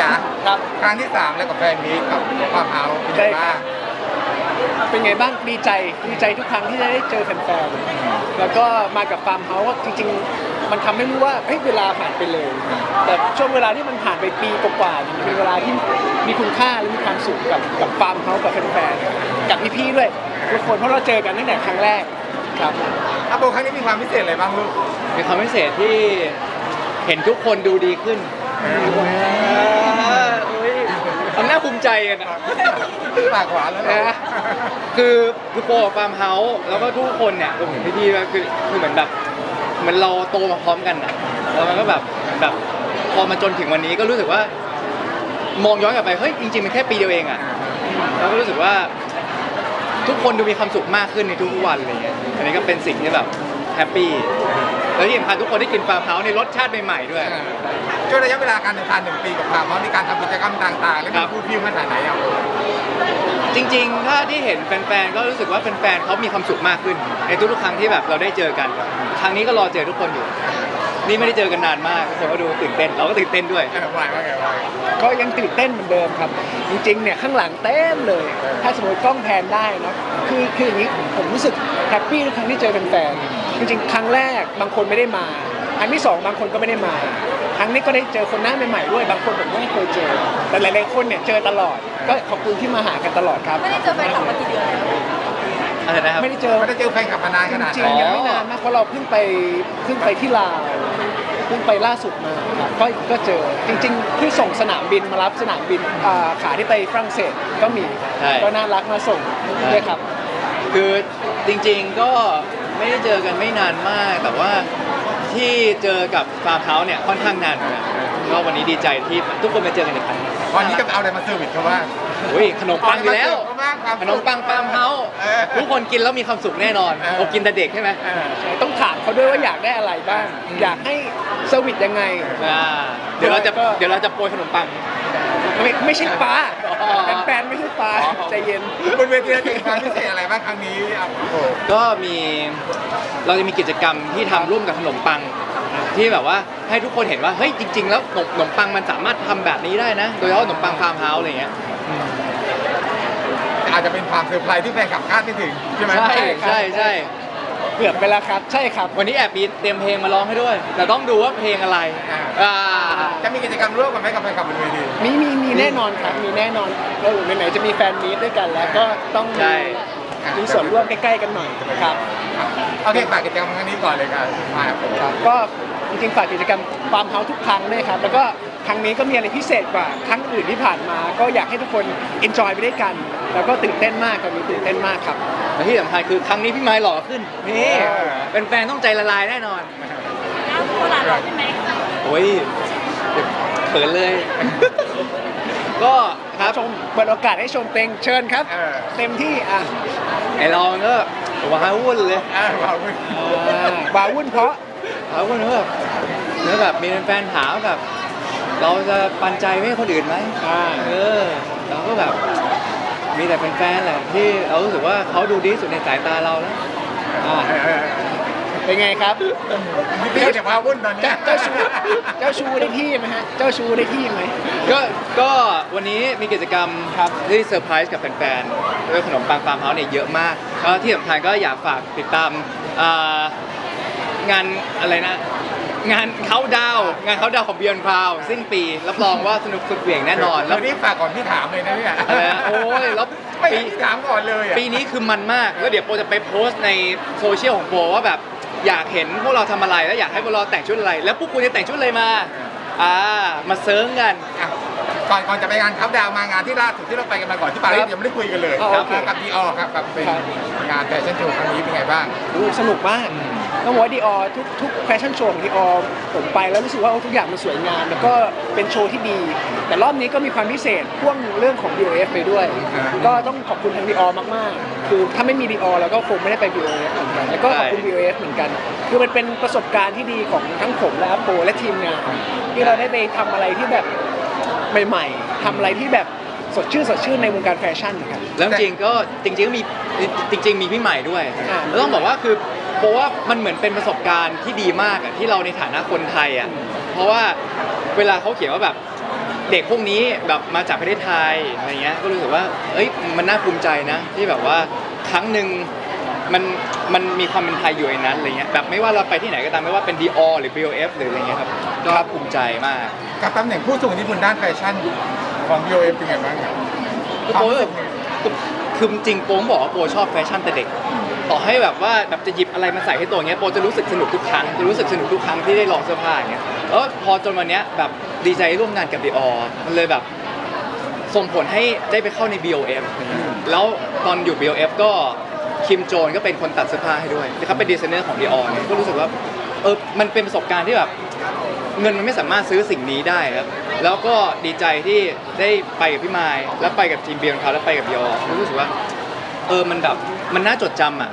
จ๋าครับ ครั้งที่สามแล้วกับแฟนมีกับความเฮาเป็นไงบ้างเป็นไงบ้างดีใจดีใจทุกครั้งที่ได้เจอแฟนๆแล้วก็มากับฟาร์มเฮาส์ก็จริง ๆ มันทำให้รู้ว่าเฮ้ยเวลาผ่านไปเลย แต่ช่วงเวลาที่มันผ่านไปปีกว่าๆเนี่ยมันเป็นเวลาที่มีคุณค่าและมีความสุขกับกับฟาร์มเฮาส์กับแฟนๆกับพี่ๆด้วยทุกคนเพราะเราเจอกันตั้งแต่ครั้งแรกครับอาโปครั้งนี้มีความพิเศษอะไรบ้างลูกมีความพิเศษที่เห็นทุกคนดูดีขึ้น ทำหน้าภูมิใจกันอะ ปากหวานแล้วนะคือคือโปรฟาร์มเฮาส์แล้วก็ทุกคนเนี่ยรวมถึงพี่ๆด้วยคือคือเหมือนแบบเหมือนเราโตมาพร้อมกันอะแล้วมันก็แบบแบบพอมาจนถึงวันนี้ก็รู้สึกว่า มองย้อนกลับไปเฮ้ยจริงๆมันแค่ปีเดียวเองอะแล้วก็รู้สึกว่า ทุกคนดูมีความสุขมากขึ้นในทุกๆวันอะไรเงี้ยอันนี้ก็เป็นสิ่งที่แบบแฮปปี้ แล้วที่สำคัญทุกคนได้กินฟาร์มเฮาส์ในรสชาติใหม่ๆด้วย ช่วงระยะเวลาการเดินทางหนึ่งปีกับความเฮาในการทำกิจกรรมต่างๆ แล้วครัมีบ ผู้พิวขนาดไหนอะจริงๆ ถ้าที่เห็นแฟนๆ ก็รู้สึกว่าแฟนๆเขามีความสุขมากขึ้น ในทุกๆ ครั้งที่แบบเราได้เจอกัน ครั้งนี้ก็รอเจอทุกคนอยู่ นี่ไม่ได้เจอกันนานมากทุกคนก็ดูตื่นเต้น เราก็ตื่นเต้นด้วยเออไหวว่าไงว่าไงก็ยังตื่นเต้นเหมือนเดิมครับ จริงๆเนี่ยข้างหลังเต็มเลย ถ้าสมมติกล้องแพนได้เนอะคือคืออย่างนี้ผมรู้สึกแฮปปี้ทุกครั้งที่เจอแฟนๆจริงๆ ครั้งแรกบางคนไม่ได้มา ครั้งที่สองบางคนก็ไม่ได้มา ครั้งนี้ก็ได้เจอคนหน้าใหม่ๆด้วย บางคนผมไม่เคยเจอ แต่หลายๆคนเนี่ยเจอตลอด ก็ขอบคุณที่มาหากันตลอดครับ ไม่ได้เจอแฟนคลับมากี่เดือนแล้ว อะไรนะครับ ไม่ได้เจอไม่ได้เจอแฟนกลับมานานขนาดจริไหนงๆยังไม่นานมากเพราะเราเพิ่งไปเพิ่งไปที่ลาวเพิ่งไปล่าสุดมาครับก็ก็เจอจริงๆที่ส่งสนามบินมารับสนามบินอ่าขาที่ไปฝรั่งเศสก็มีใช่ ก็น่ารักมาส่งด้วยครับ คือจริงๆก็ไม่ได้เจอกันไม่นานมาก แต่ว่าที่เจอกับฟาร์มเฮาส์เนี่ยค่อนข้างนานเหมือนกันก็วันนี้ดีใจที่ทุกคนมาเจอกันอีกครั้งวันนี้จะเอาอะไรมาเซอร์วิสเขาบ้างอุ้ยขนมปังอยู่แล้วเอาอะไร มาเสิร์ฟเขาบ้างความขนมปังฟาร์มเฮาส์เออ ทุกคนกินแล้วมีความสุขแน่นอนเออ ผมกินแต่เด็กใช่ไหมเออ ต้องถามเขาด้วยว่าอยากได้อะไรบ้าง อยากให้เซอร์วิสยังไง อ่าเดี๋ยวเราจะก็ เดี๋ยวเราจะโปรยขนมปัง ไม่ไม่ใช่ปลาอ๋อแฟนๆไม่ใช่ปลาอ๋อ ใจเย็น บนเวทีเราจะมีความพิเศษอะไรบ้างครั้งนี้อะโอ้โห ก็มีเราจะมีกิจกรรมที่ทำร่วมกับขนมปัง ที่แบบว่าให้ทุกคนเห็นว่าเฮ้ยจริง ๆ แล้วขนมขนมปังมันสามารถทำแบบนี้ได้นะ โดยเฉพาะขนมปังฟาร์มเฮาส์อะไรเงี้ย อาจจะเป็นความเซอร์ไพรส์ที่แฟนกลับคาดไม่ถึงใช่ไหมใช่ครับใช่ใช่เกือบไปแล้วครับ ใช่ครับ วันนี้แอบมีเตรียมเพลงมาร้องให้ด้วย แต่ต้องดูว่าเพลงอะไรอ่าจะมีกิจกรรมร่วมกันไหมกับแฟนคลับบนเวทีมีมีมีแน่นอนครับมีแน่นอนเออไหนๆจะมีแฟนมีตด้วยกัน แล้วก็ต้องมีใช่ มีส่วนร่วมใกล้ๆกันหน่อยครับ โอเคฝากกิจกรรมครั้งนี้ก่อนเลยครับมาครับผม ครับก็จริงๆฝากกิจกรรมฟาร์มเฮาส์ทุกครั้งด้วยครับ แล้วก็ครั้งนี้ก็มีอะไรพิเศษกว่าครั้งอื่นที่ผ่านมา ก็อยากให้ทุกคนเอนจอยไปด้วยกัน แล้วก็ตื่นเต้นมากตอนนี้ตื่นเต้นมากครับและที่สำคัญคือครั้งนี้พี่ไม้หล่อขึ้นนี่เออเป็นแฟนต้องใจละลายแน่นอนน้ำโคราชเราใช่ไหมโอ้ยเขินเลย ก็ครับชมเปิดโอกาสให้ชมเต็งเชิญครับ เออเต็มที่อะไอเราก็ว้าวุ่นเลยอ่าขอบคุณอ่าบาวุ่นเพราะว้าวุ่นเนอะเนื้อแบบมีแฟนๆถามว่าแบบเราจะปันใจไม่ให้คนอื่นไหม อ่าเออเราก็แบบ มีแต่แฟนๆแหละที่เรารู้สึกว่าเขาดูดีที่สุดในสายตาเราแล้วอ่าเออเออเป็นไงครับพี่เดี๋ยวมาวุ่นตอนนี้เจ้าเจ้าชูเจ้าชูได้ที่ไหมฮะเจ้าชูได้ที่ไหมก็ก็วันนี้มีกิจกรรมครับที่เซอร์ไพรส์กับแฟนๆด้วยขนมปังฟาร์มเฮาส์เนี่ยเยอะมากแล้วที่สำคัญก็อยากฝากติดตามอ่างานอะไรนะ งานเขาดาวน์งานเขาดาวน์ของเบียนพาวสิ้นปีรับรองว่าสนุกสุดเหวี่ยงแน่นอนแล้แล้ววนี่ฝากก่อนพี่ถามเลยนะเนี่ยอะไรนะโอ้ยแล้วไม่ปีให้พี่ถามก่อนเลยอะปีนี้คือมันมาก แล้วเดี๋ยวโปรจะไปโพสต์ในโซเชียลของโปรว่าแบบอยากเห็นพวกเราทำอะไรแล้วอยากให้พวกเราแต่งชุดอะไร แล้วพวกคุณจะแต่งชุดอะไรมา อ่า มาเซิร์งกัน อะก่อนก่อนจะไปงานคัพดาวน์มางานที่ล่าสุดที่เราไปกันมาก่อนที่ปารีครัสบยังไม่ได้คุยกันเลยอ๋อครัโอเค กับดีออครับกับเป็นครับงานแฟชั่นโชว์ครั้งนี้เป็นไงบ้างอู้สนุกมาก ต้องบอกว่าดีออทุกทุกแฟชั่นโชว์ของดีออผมไปแล้วรู้สึกว่าโอ้ทุกอย่างมันสวยงามแล้วก็เป็นโชว์ที่ดี แต่รอบนี้ก็มีความพิเศษพ่วงเรื่องของ DOF ไปด้วยอ่าก็ต้องขอบคุณทางดีออมากๆ คือถ้าไม่มีดีออเราก็คงไม่ได้ไป DOF เหมือนกันแล้วก็ขอบคุณ DOF เหมือนกัน คือมันเป็นประสบการณ์ที่ดีของทั้งผมและอัปโปและทีมงานที่เราได้ไปทำอะไรที่แบบใหม่ๆทำอะไรที่แบบสดชื่นสดชื่นในวงการแฟชั่นครับแล้วจริงๆก็จริงๆก็มีจริง ๆ มีพี่ใหม่ด้วยอ่าแล้วต้องบอกว่าคือ เพราะว่ามันเหมือนเป็นประสบการณ์ที่ดีมากอะที่เราในฐานะคนไทยอะเพราะว่าเวลาเขาเขียนว่าแบบเด็กพวกนี้แบบมาจากประเทศไทยอะไรเงี้ยก็รู้สึกว่าเอ้ยมันน่าภูมิใจนะ ที่แบบว่าครั้งหนึ่งมันมันมีความเป็นไทยอยู่ในนั้นอะไรเงี้ยแบบไม่ว่าเราไปที่ไหนก็ตามไม่ว่าเป็น Dior หรือ BOF หรืออะไรเงี้ยครับก็ภูมิใจมาก กับตำแหน่งผู้ทรงอิทธิพลด้านแฟชั่นของ BOF เป็นไงบ้างครับ คือโปแบบ คือจริงโปมบอกว่าโปชอบแฟชั่นแต่เด็ก ต่อให้แบบว่าแบบจะหยิบอะไรมาใส่ให้ตัวเงี้ยโปจะรู้สึกสนุกทุกครั้งจะรู้สึกสนุกทุกครั้งที่ได้ลองเสื้อผ้าอย่างเงี้ยแล้วพอจนวันเนี้ยแบบดีใจร่วมงานกับ Dior มันเลยแบบส่งผลให้ได้ไปเข้าใน BOF แล้วตอนอยู่ BOF ก็คิมโจนก็เป็นคนตัดเสื้อผ้าให้ด้วยนะครับเป็นดีไซเนอร์ของ Dior เนี่ยก็รู้สึกว่าเออมันเป็นประสบการณ์ที่แบบเงินมันไม่สามารถซื้อสิ่งนี้ได้ครับ แล้วก็ดีใจที่ได้ไปกับพี่มายแล้วไปกับทีมเบียร์เขาแล้วไปกับยอรู้สึกว่า เออมันแบบมันน่าจดจำอะ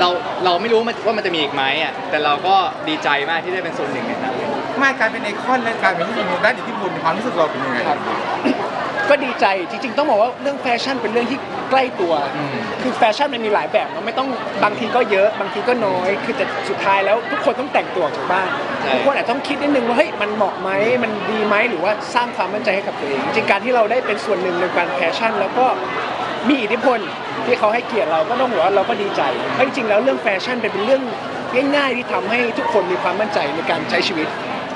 เราเราไม่รู้ว่ามันว่ามันจะมีอีกไหมอะแต่เราก็ดีใจมากที่ได้เป็นส่วนหนึ่งในนั้นไม่กลายเป็นไอคอนและกลายเป็นผู้ทรงอิทธิพลด้านอิทธิพลความรู้สึกเราเป็นยังไงครับ ก็ดีใจจริงๆ ต้องบอกว่าเรื่องแฟชั่นเป็นเรื่องที่ใกล้ตัวอืมคือแฟชั่นมันมีหลายแบบเนอะไม่ต้องบางทีก็เยอะ บางทีก็น้อย คือแต่สุดท้ายแล้วทุกคนต้องแต่งตัวออกจากบ้านใช่ ทุกคนอาจจะต้องคิดนิดนึงว่าเฮ้ยมันเหมาะไหมมันดีไหมหรือว่าสร้างความมั่นใจให้กับตัวเองจริงๆการที่เราได้เป็นส่วนหนึ่งในการแฟชั่น แล้วก็มีอิทธิพลที่เขาให้เกียรติเราก็ต้องบอกว่าเราก็ดีใจเพราะจริงๆแล้วเรื่องแฟชั่นเป็นเรื่องง่าย ๆ ที่ทำให้ทุกคนมีความมั่นใจในการใช้ชีวิต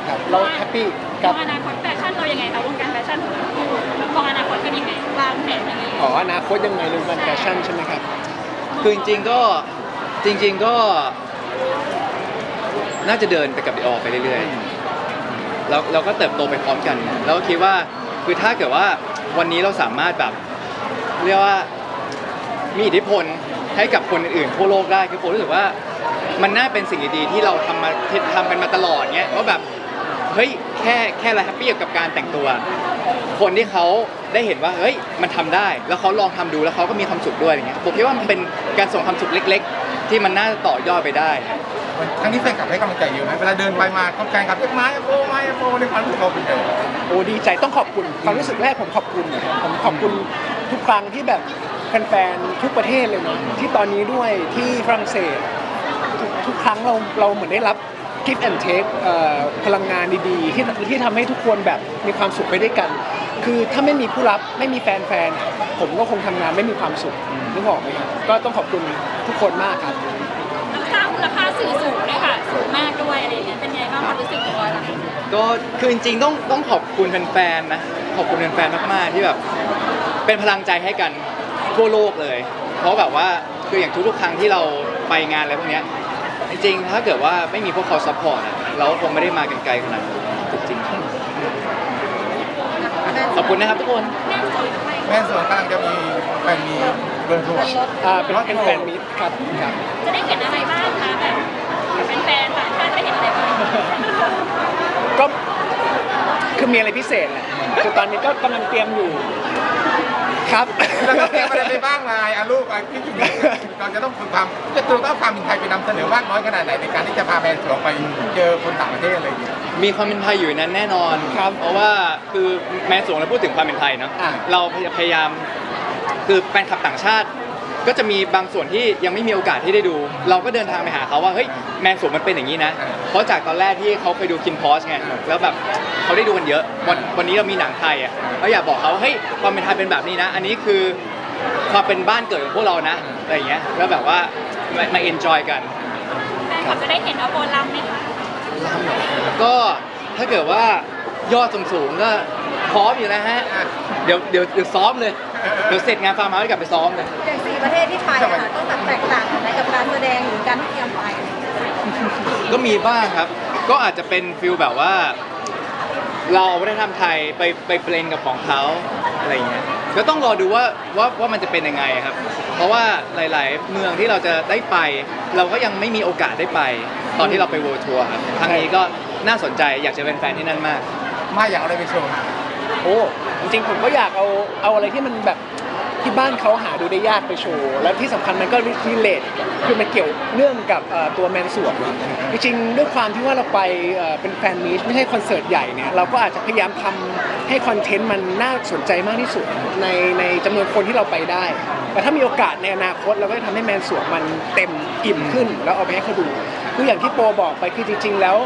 ครับเราแฮปปี้มครัอบ งอนาคตแฟชั่นเรายังไงคะวงการแฟชั่นของเรา มองอนาคตเป็นยังไงวางแผนยังไงอ๋ออนาคตยังไงเรื่องการแฟชั่นใช่ไหมครับ คือจริงๆก็จริง ๆก็ น่าจะเดินไปกับดีออไปเรื่อยๆแล้วเราก็เติบโตไปพร้อมกันแล้วก็คิดว่าคือถ้าเกิดว่าวันนี้เราสามารถแบบ เรียกว่ามีอิทธิพลให้กับคนอื่นๆทั่วโลกได้คือผมรู้สึกว่ามันน่าเป็นสิ่งดีๆที่เราทำมาที่ทำกันมาตลอดเงี้ยว่าแบบเฮ้ยแค่แค่เราแฮปปี้กับการแต่งตัว คนที่เขาได้เห็นว่าเฮ้ยมันทำได้ แล้วเขาลองทำดูแล้วเขาก็มีความสุขด้วยอย่างเงี้ยผมคิดว่ามันเป็นการส่งความสุขเล็ก ๆ ที่มันน่าจะต่อยอดไปได้ ครั้งนี้แฟนคลับให้กำลังใจเยอะไหมเวลาเดินไปมาเขาแฟนคลับเรียกไม้โอ้ไม้โอ้ในความรู้สึกเราเป็นยังไงโอ้ดีใจต้องขอบคุณความรู้สึกแรกผมขอบคุณนะครับผมขอบคุณทุกครั้งที่แบบแฟนๆทุกประเทศเลยเนาะที่ตอนนี้ด้วยที่ฝรั่งเศสทุกทุกครั้งเราเราเหมือนได้รับ give and take เอ่อพลังงานดีๆ ที่ที่ทำให้ทุกคนแบบมีความสุขไปด้วยกัน คือถ้าไม่มีผู้รับไม่มีแฟนๆผมก็คงทำงานไม่มีความสุขนึกออกไหมครับก็ต้องขอบคุณทุกคนมากครับน้ำค่ามูลค่าสื่อสูงด้วยค่ะสูงมากด้วยอะไรอย่างเงี้ยเป็นไงบ้างความรู้สึกของเราก็คือจริงๆต้องต้องขอบคุณแฟนๆนะขอบคุณแฟนๆมากๆที่แบบเป็นพลังใจให้กันทั่วโลกเลย เพราะแบบว่าคืออย่างทุกๆครั้งที่เราไปงานอะไรพวกเนี้ยจ ริงๆ ถ้าเกิดว่าไม่มีพวกเขาซัพพอร์ตอะเราคงไม่ได้มากันไกลขนาดนี้จริงๆขอบคุณนะครับทุกคนแม่สวนกำลังจะมีแฟนมีเบิร์นทัวร์อ่าเป็นเป็นแฟนมิตรครับครับ จะได้เห็นอะไรบ้างคะแบบเป็นแฟนต่างชาติจะได้เห็นอะไรบ้างก็คือมีอะไรพิเศษแหละคือตอนนี้ก็กำลังเตรียมอยู่ ครับ เราต้องเตรียมอะไรไปบ้างนายอะลูกอะพี่จุ๊บเราจะต้องฝึกความจะต้องเอาความเป็นไทยไปนำเสนอมากน้อยขนาดไหนในการที่จะพาแบรนด์สวนไปเจอคนต่างประเทศอะไรอย่างเงี้ย มีความเป็นไทยอยู่ในนั้นแน่นอนครับเพราะว่าคือแม้สวงเราพูดถึงความเป็นไทยเนาะอะเราพยายามคือแฟนคลับต่างชาติ ก็จะมีบางส่วนที่ยังไม่มีโอกาสที่ได้ดู เราก็เดินทางไปหาเขาว่าเฮ้ยแมนสวงมันเป็นอย่างนี้นะ เพราะจากตอนแรกที่เขาเคยดูคินพอสไงแล้วแบบเขาได้ดูกันเยอะ วันวันนี้เรามีหนังไทยอะเราอยากบอกเขาว่าเฮ้ยความเป็นไทยเป็นแบบนี้นะ อันนี้คือความเป็นบ้านเกิดของพวกเรานะอะไรอย่างเงี้ยแล้วแบบว่ามามาเอนจอยกันแฟนคลับจะได้เห็นเอาโบลัมไหมคะก็ถ้าเกิดว่ายอดสูงๆก็พร้อมอยู่แล้วฮะ เดี๋ยวเดี๋ยวเดี๋ยวซ้อมเลย เดี๋ยวเสร็จงานฟาร์มเฮาส์กลับไปซ้อมเลยอย่างสี่ ประเทศที่ไปอะค่ะต้องแบบแตกต่างกันไหมกับการแสดงหรือการที่เตรียมไป ก็มีบ้างครับ ก็อาจจะเป็นฟิลแบบว่า เราเอาวัฒนธรรมไทยไปไปเบลนกับของเขาอะไรอย่างเงี้ยก็ต้องรอดูว่าว่าว่ามันจะเป็นยังไงครับ เพราะว่าหลาย ๆ เมืองที่เราจะได้ไป เราก็ยังไม่มีโอกาสได้ไป ตอนที่เราไป World Tour ครับครั้งนี้ก็น่าสนใจอยากจะเป็นแฟนที่นั่นมาก มาอยากเอาอะไรไปโชว์ โอ้จริงๆผมก็อยากเอาเอาอะไรที่มันแบบ ที่บ้านเขาหาดูได้ยากไปโชว์ แล้วที่สำคัญมันก็รีเลทคือมันเกี่ยวเนื่องกับเอ่อตัวแมนสวมจริงๆด้วยความที่ว่าเราไปเอ่อเป็นแฟนมีตไม่ใช่คอนเสิร์ตใหญ่เนี่ยเราก็อาจจะพยายามทำให้คอนเทนต์มันน่าสนใจมากที่สุดในในจำนวนคนที่เราไปได้ แต่ถ้ามีโอกาสในอนาคตเราก็จะทำให้แมนสวมมันเต็มอิ่มขึ้น แล้วเอาไปให้เขาดูคืออย่างที่โปบอกไปคือจริง ๆ แล้ว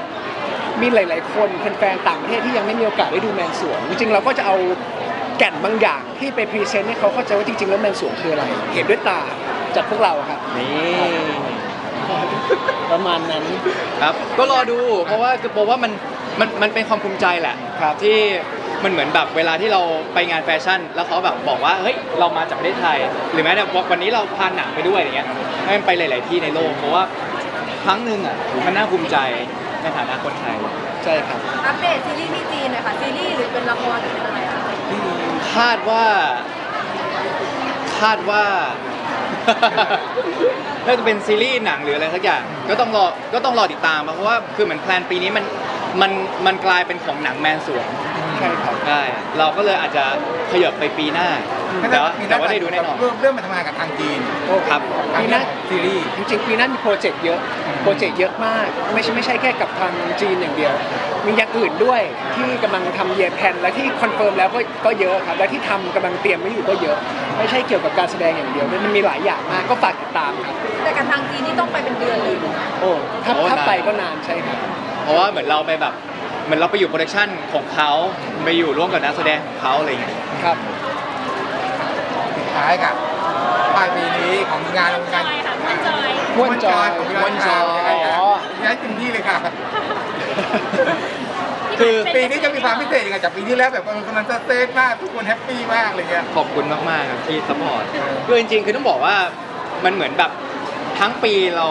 มีหลาย ๆ คนแฟนๆต่างประเทศที่ยังไม่มีโอกาสได้ดูแมนสวงจริงๆเราก็จะเอา แก่นบางอย่างที่ไปพรีเซนต์ให้เขาเข้าใจว่าจริงๆแล้วแมนสวงคืออะไร เห็นด้วยตาจากพวกเราครับ นี่ประมาณนั้น ครับ ก็รอดู เพราะว่าคือบอกว่ามันมันมันเป็นความภูมิใจแหละครับที่มันเหมือนแบบเวลาที่เราไปงานแฟชั่น แล้วเขาแบบบอกว่าเฮ้ยเรามาจากประเทศไทย หรือแม้แต่วันนี้เราพาหนังไปด้วยอย่างเงี้ยให้มันไปหลาย ๆ ที่ในโลกเพราะว่าครั้งหนึ่งอะมันน่าภูมิใจในฐานะคนไทยใช่ครับอัปเดตซีรีส์ที่จีนหน่อยค่ะซีรีส์หรือเป็นละครหรือเป็นอะไรอะ คะคาดว่า คาดว่า น่าจะเป็นซีรีส์หนังหรืออะไรสักอย่าง ก็ต้องรอ ก็ต้องรอติดตามเพราะว่าคือเหมือนแพลนปีนี้มัน มัน มันกลายเป็นของหนังแมนสวงใช่ครับใช่เราก็เลยอาจจะขยับไปปีหน้า แต่ว่าแต่ว่าได้ดูแน่นอน เริ่มเริ่มมาทำงานกับทางจีนโอ้ครับปีหน้าซีรีส์จริงๆปีหน้ามีโปรเจกต์เยอะ โปรเจกต์เยอะมาก ไม่ใช่ไม่ใช่แค่กับทางจีนอย่างเดียว มีอย่างอื่นด้วยที่กำลังทำเยียแพนและที่คอนเฟิร์มแล้วก็ก็เยอะครับและที่ทำกำลังเตรียมไว้อยู่ก็เยอะ ไม่ใช่เกี่ยวกับการแสดงอย่างเดียวมันมีหลายอย่างมากก็ฝากติดตามครับ แต่กับทางจีนนี่ต้องไปเป็นเดือนเลยโอ้ถ้าโอ้ถ้านาน ไปก็นานใช่ครับ เพราะว่าเหมือนเราไปแบบเหมือนเราไปอยู่โปรดักชันของเขาไปอยู่ร่วมกับนักแสดงของเขาอะไรอย่างเงี้ย ครับสุดท้ายค่ะปลายปีนี้ของงานจงานอยค่ะคุณจอยม่วนจอยของม่วนจอย ยังไงครับอ๋อย้ายเต็มที่เลยค่ะ คือปีนี้จะมีความพิเศษยังไงจากปีที่แล้วแบบเออกำลังจะเซฟมากทุกคนแฮปปี้มากอะไรเงี้ย ขอบคุณมากๆครับที่สปอร์ตคือจริงๆ คือต้องบอกว่ามันเหมือนแบบทั้งปีเรา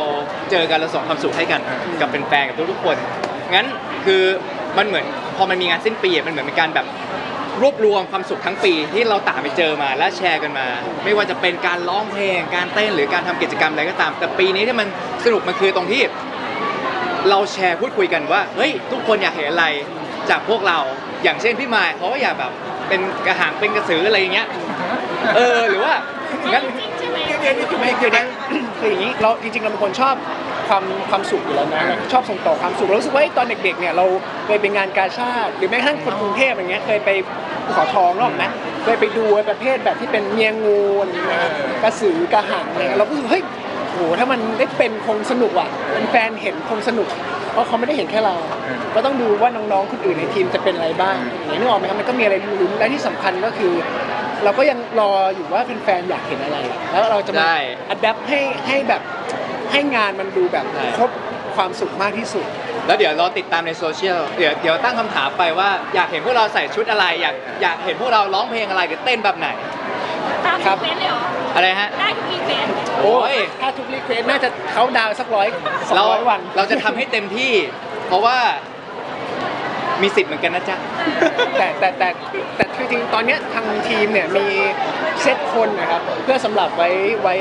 เจอกันเราส่งความสุขให้กันกับเป็นแฟนๆกับทุกๆคน งั้นคือมันเหมือนพอมันมีงานสิ้นปีอะมันเหมือนเป็นการแบบรวบรวมความสุขทั้งปีที่เราต่างไปเจอมาและแชร์กันมา ไม่ว่าจะเป็นการร้องเพลงการเต้นหรือการทำกิจกรรมอะไรก็ตาม แต่ปีนี้ที่มันสนุกมันคือตรงที่ เราแชร์พูดคุยกันว่าเฮ้ยทุกคนอยากเห็นอะไรจากพวกเรา อย่างเช่นพี่มายเขาก็อยากแบบเป็นกระหังเป็นกระสืออะไรอย่างเงี้ยเออหรือว่างั้นจริงใช่ไหมไม่คือเนี่ยคืออย่างนี้เราจริงๆเราเป็นคนชอบความความสุขอยู่แล้วนะเราชอบส่งต่อความสุขเรารู้สึกว่าเอ้ยตอนเด็กๆเนี่ยเราเคยไปงานกาชาติหรือแม้กระทั่งคนกรุงเทพอย่างเงี้ยเคยไปภูเขาทองนกออกไหมเคยไปดูไอ้ประเภทแบบที่เป็นเมียงูอะไรเงี้ยกระสือกระหังอะไรเงี้ยเราก็รู้สึกเฮ้ย หถ้ามันได้เป็นคงสนุกอะเป็นแฟนเห็นคงสนุก เพราะเขาไม่ได้เห็นแค่เรา ก็ต้องดูว่าน้องๆคนอื่นในทีมจะเป็นอะไรบ้างอย่างนี้นึกออกไหมครับมันก็มีอะไรลุ้นและที่สำคัญก็คือ เราก็ยังรออยู่ว่าแฟนๆอยากเห็นอะไร แล้วเราจะมาได้อัดแอปให้ให้แบบให้งานมันดูแบบใช่ครบความสุขมากที่สุด แล้วเดี๋ยวรอติดตามในโซเชียลเดี๋ยวเดี๋ยวตั้งคำถามไปว่าอยากเห็นพวกเราใส่ชุดอะไร อยากอยากเห็นพวกเราร้องเพลงอะไรหรือเต้นแบบไหนตามครัอีบเวนต์เลยเหรอ อะไรฮะ ได้ทุกอีเวนต์โอ้ย ถ้าทุกรีเควสน่าจะเขาดาวน์สักร้อยสองเราร้อยวัน เราจะทำให้เต็มที่ เพราะว่ามีสิทธิ์เหมือนกันนะจ๊ะ แต่แต่แต่แต่คือจริงๆตอนเนี้ยทางทีมเนี่ยมีเซตคนนะครับ เพื่อสำหรับไว้ไว้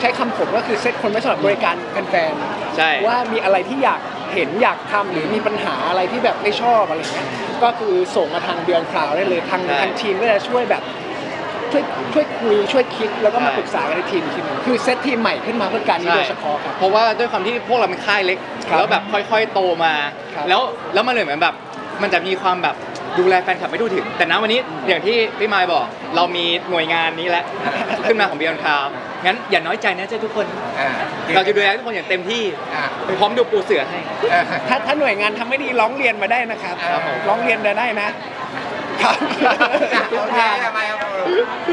ใช้คำผมก็คือเซตคนไว้สำหรับบริการแฟนๆใช่ว่ามีอะไรที่อยากเห็นอยากทำหรือมีปัญหาอะไรที่แบบไม่ชอบอะไรเงี้ยก็คือส่งมาทางเดือนคราวได้เลยทางใช่ ทางทีมก็จะช่วยแบบ ช่วยช่วยคุยช่วยคิดแล้วก็มาใช่ปรึกษากันในทีมอีกทีหนึงคือเซตทีมใหม่ขึ้นมาเพื่อการนี้โดยเฉพาะครับ เพราะว่าด้วยความที่พวกเราเป็นค่ายเล็ก ครับแล้วแบบค่อยๆโตมา ครับ แล้วแล้วมันเลยเหมือนแบบ มันจะมีความแบบดูแลแฟนคลับไม่ดูถึง แต่ณวันนี้อย่างที่พี่มายบอก เรามีหน่วยงานนี้แล้ว ขึ้นมาของ Beyond Cloud งั้นอย่าน้อยใจนะเจ้าทุกคน อ่าเราจะดูแลทุกคนอย่างเต็มที่ อ่าพร้อมดูปูเสือให้ อ่า ถ้าถ้าหน่วยงานทำไม่ดีร้องเรียนมาได้นะครับครับผม ร้องเรียนมาได้นะ ครับโอเคอาไปเอาไป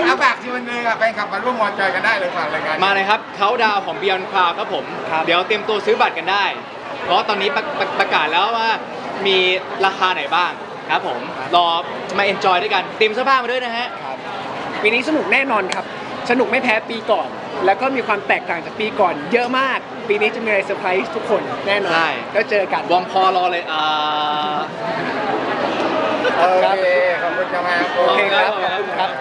เอาฝากทีวันนึงอะแฟนคลับมาร่วมวอนจอยกันได้เลยฝากรายการมาเลยครับเขาดาวของ Beyond Cloud ครับผม เดี๋ยวเตรียมตัวซื้อบัตรกันได้ เพราะตอนนี้ประประประกาศแล้วว่ามีราคาไหนบ้างครับผมรอมาเอนจอยด้วยกันเตรียมเสื้อผ้ามาด้วยนะฮะ ปีนี้สนุกแน่นอนครับ สนุกไม่แพ้ปีก่อน แล้วก็มีความแตกต่างจากปีก่อน เยอะมาก ปีนี้จะมีอะไรเซอร์ไพรส์ทุกคนแน่นอน ใช่ ก็เจอกัน วอร์มคอรอเลยอ่า โอเค ขอบคุณครับโอเคครับ ขอบคุณครับ